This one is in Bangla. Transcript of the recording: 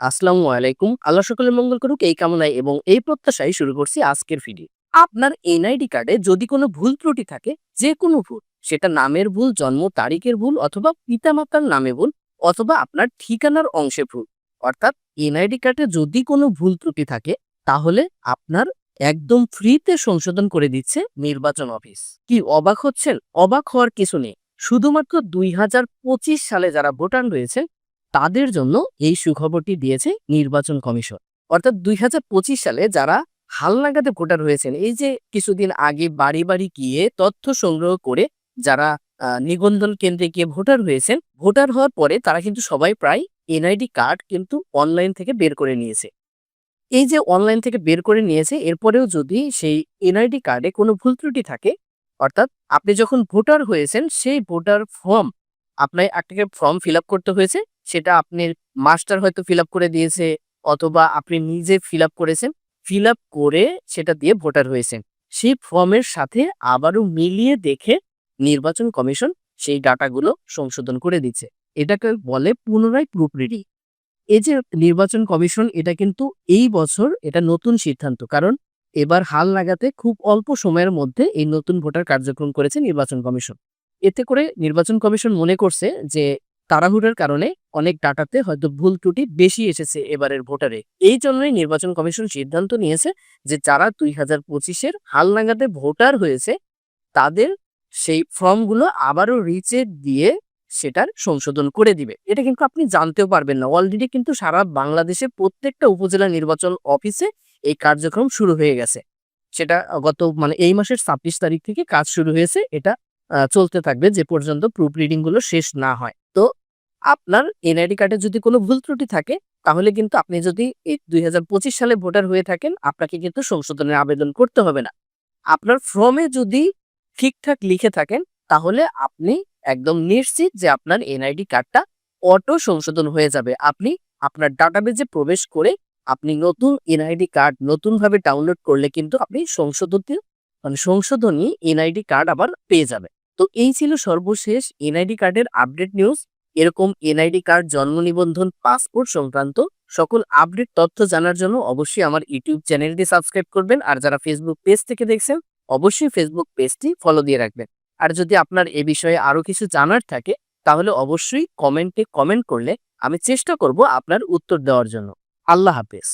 আসসালামু আলাইকুম। আল্লাহ সকলের মঙ্গল করুক, এই কামনায় এবং এই প্রত্যাশায় শুরু করছি আজকের ভিডিও আপনার এনআইডি কার্ডে যদি কোনো ভুল ত্রুটি থাকে, যে কোনো ভুল, সেটা নামের ভুল, জন্ম তারিখের ভুল অথবা পিতামাতার নামে ভুল অথবা আপনার ঠিকানার অংশে ভুল, অর্থাৎ এনআইডি কার্ডে যদি কোনো ভুল ত্রুটি থাকে, তাহলে আপনার একদম ফ্রিতে সংশোধন করে দিচ্ছে নির্বাচন অফিস কি অবাক হচ্ছেন? অবাক হওয়ার কিছু নেই। শুধুমাত্র দুই হাজার পঁচিশ সালে যারা ভোটার রয়েছে তাদের জন্য এই সুখবরটি দিয়েছে নির্বাচন কমিশন। অর্থাৎ দুই হাজার পঁচিশ সালে যারা হালনাগাদে ভোটার হয়েছেন, এই যে কিছুদিন আগে বাড়ি বাড়ি গিয়ে তথ্য সংগ্রহ করে যারা নিবন্ধন কেন্দ্রে গিয়ে ভোটার হয়েছেন, ভোটার হওয়ার পরে তারা কিন্তু সবাই প্রায় এনআইডি কার্ড কিন্তু অনলাইন থেকে বের করে নিয়েছে। এই যে অনলাইন থেকে বের করে নিয়েছে, এরপরেও যদি সেই এনআইডি কার্ডে কোনো ভুল ত্রুটি থাকে, অর্থাৎ আপনি যখন ভোটার হয়েছেন, সেই ভোটার ফর্ম আপনার একটা ফর্ম ফিল করতে হয়েছে। সেটা আপনার মাস্টার হয়তো ফিল করে দিয়েছে অথবা আপনি নিজে ফিল করেছেন। ফিল করে সেটা দিয়ে ভোটার হয়েছেন সেই ফর্মের সাথে আবারও মিলিয়ে দেখে নির্বাচন কমিশন সেই ডাটাগুলো সংশোধন করে দিচ্ছে। এটাকে বলে পুনরায় প্রুফ রিডিং এই যে নির্বাচন কমিশন, এটা কিন্তু এই বছর এটা নতুন সিদ্ধান্ত। কারণ এবার হাল লাগাতে খুব অল্প সময়ের মধ্যে এই নতুন ভোটার কার্যক্রম করেছে নির্বাচন কমিশন। এতে করে নির্বাচন কমিশন মনে করছে যে তাড়াহুড়োর কারণে অনেক ডাটাতে হয়তো ভুল ত্রুটি বেশি এসেছে এবারের ভোটারে। এই জন্যই নির্বাচন কমিশন সিদ্ধান্ত নিয়েছে যে যারা দুই হাজার পঁচিশের হালনাগাদে ভোটার হয়েছে, তাদের সেই ফর্মগুলো আবারও রিচেক দিয়ে সেটার সংশোধন করে দিবে। এটা কিন্তু আপনি জানতেও পারবেন না। অলরেডি কিন্তু সারা বাংলাদেশে প্রত্যেকটা উপজেলা নির্বাচন অফিসে এই কার্যক্রম শুরু হয়ে গেছে। সেটা গত মানে এই মাসের ছাব্বিশ তারিখ থেকে কাজ শুরু হয়েছে। এটা চলতে থাকবে যে পর্যন্ত প্রুফ রিডিংগুলো শেষ না হয়। তো আপনার এনআইডি কার্ডে যদি কোনো ভুল ত্রুটি থাকে, তাহলে কিন্তু আপনি যদি এই দুই সালে ভোটার হয়ে থাকেন, আপনাকে কিন্তু সংশোধনের আবেদন করতে হবে না। আপনার ফর্মে যদি ঠিকঠাক লিখে থাকেন, তাহলে আপনি একদম নিশ্চিত যে আপনার এনআইডি কার্ডটা অটো সংশোধন হয়ে যাবে। আপনি আপনার ডাটাবেজে প্রবেশ করে আপনি নতুন এনআইডি কার্ড নতুনভাবে ডাউনলোড করলে কিন্তু আপনি সংশোধিত মানে সংশোধনী এনআইডি কার্ড আবার পেয়ে যাবে। তো এই ছিল সর্বশেষ এনআইডি কার্ডের আপডেট নিউজ। এরকম এনআইডি কার্ড জন্ম নিবন্ধন, পাসপোর্ট সংক্রান্ত সকল আপডেট তথ্য জানার জন্য অবশ্যই আমার ইউটিউব চ্যানেলটি সাবস্ক্রাইব করবেন। আর যারা ফেসবুক পেজ থেকে দেখছেন, অবশ্যই ফেসবুক পেজটি ফলো দিয়ে রাখবেন। আর যদি আপনার এ বিষয়ে আরও কিছু জানার থাকে, তাহলে অবশ্যই কমেন্টে কমেন্ট করলে আমি চেষ্টা করব আপনার উত্তর দেওয়ার জন্য। আল্লাহ হাফেজ।